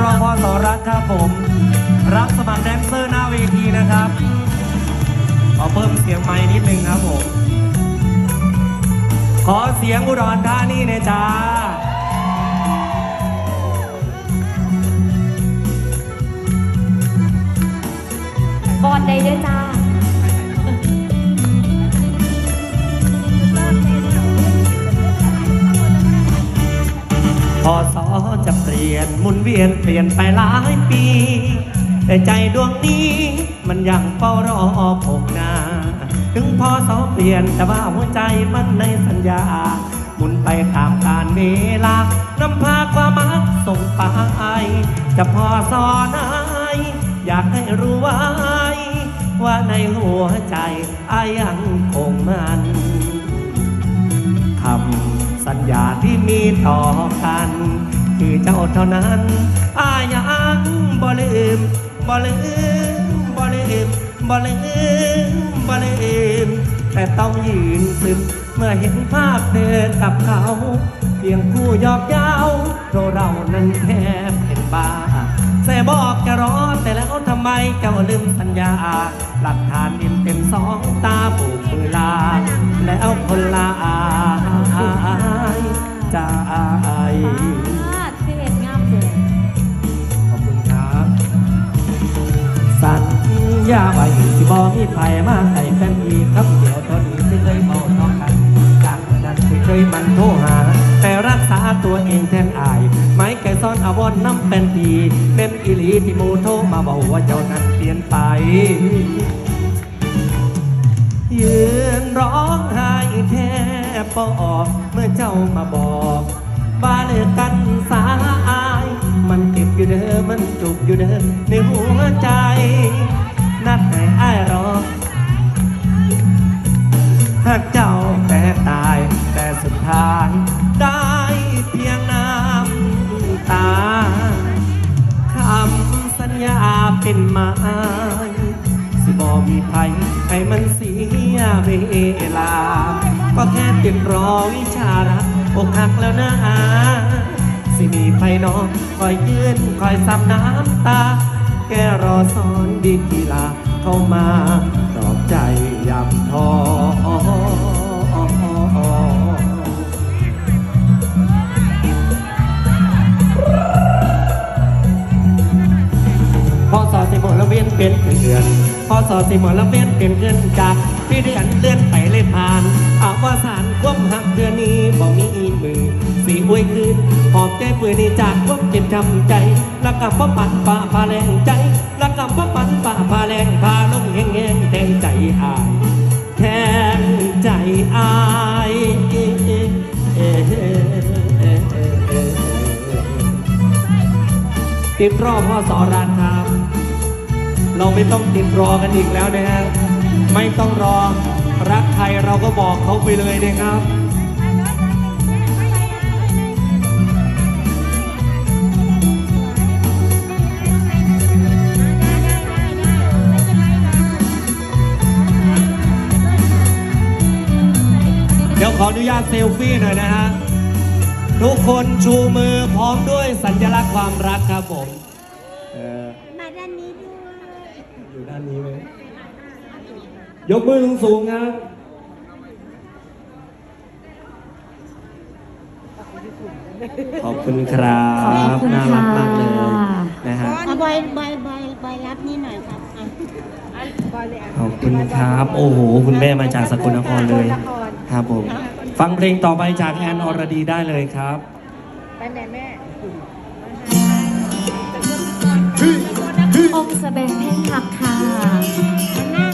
รอพอสอรัตครับผม รับสมัครแดนเซอร์หน้าเวทีนะครับขอเพิ่มเสียงไม้นิดนึงครับผม ขอเสียงอุดรธานีเนะจ้าบอลใดด้วยจ้า พอสอจะเปลี่ยนหมุนเวียนเปลี่ยนไปหลายปี แต่ใจดวงนี้มันยังเฝ้ารอผมนา ถึงพอสอเปลี่ยนแต่ว่าหัวใจมันในสัญญา หมุนไปตามกาลเวลานำพาความมักส่งไป จะพอสอไหนอยากให้รู้ไว้ว่าในหัวใจอายังคงมัน มีต่อกัน คือเจ้าเท่านั้นอายังบ่ลืมบ่ลืมบ่ลืมบ่ลืมบ่ลืมแต่ต้องยืนซึมเมื่อเห็นภาพเธอกับเขาเพียงคู่ยอกเย้าเพราะเรานั้นแค่เป็นบ้าแต่บอกจะรอแต่แล้วทำไมเจ้าลืมสัญญา หลักฐานอินเต็มสองตาผูกมือลา แล้วคนลา ญาไว้สิบอมีไผมาใส่แฟนอีครับเดี๋ยวเทนนี้ที่เคยเมาท้องกันจากนั้นที่เคยมันโทรหา แต่รักษาตัวเองแทนอาย ไม่แก่ซ่อนอาวรณ์น้ำเป็นทีเป็นอิลีที่มูโทรมาบอกว่าเจ้านั้นเปลี่ยนไปยืนร้องไห้แทบปอกเมื่อเจ้ามาบอกบ้าเลิกกันสายมันเก็บอยู่เดิมมันจุกอยู่เดิม หากเจ้าแต่ตายแต่สุดท้ายได้เพียงน้ำตาคำสัญญาเป็นไม้สิบอมีภัยให้มันเสียเวลา ก็แค่เต็มรอวิชารักอกหักแล้วนะสิมีภัยน้องคอยยืนคอยซับน้ำตา แกรอสอนดีกีฬา เข้ามาปลอบใจยำท้อพอสอสิหมดแล้วเวียนเป็นเดือนพอสอสิหมดแล้วเวียนเป็นเดือนจาก พี่เดือนเลื่อนไปเลยผ่านอาวสารควบหักเดือนนี้บ่มีอีมือ สีอวยคืนหอบใจปืนนี้จากควบเจ็บช้ำใจแล้วกับพ่อปันป่าพาแรงใจแล้วกับพ่อปันป่าพาแรงพาลงแห้งแห้งแทงใจอายแทงใจอายเอ๊ะเอ๊ะเอ๊ะเอ๊ะเอ๊ะเอ๊ะเอ๊ะติดรอบพ่อสอรานครับ เราไม่ต้องติดรอกันอีกแล้วนะฮะ ไม่ต้องรอ รักใครเราก็บอกเขาไปเลยนะครับ เดี๋ยวขออนุญาตเซลฟี่หน่อยนะฮะ ทุกคนชูมือพร้อมด้วยสัญลักษณ์ความรักครับผม เออมาด้านนี้ด้วย อยู่ด้านนี้ไหม ยกมือสูงๆครับขอบคุณครับขอบคุณน่ารักมากเลยค่ะนะฮะเอาบอยบอยบอยบอยรับนี่หน่อยครับอะขอบคุณครับ โอ้โห คุณแม่มาจากสกลนครเลยครับผมฟังเพลงต่อไปจากแอนอรดีได้เลยครับ ไปแม่แม่องค์แสดงเพลงหักค่ะหน้า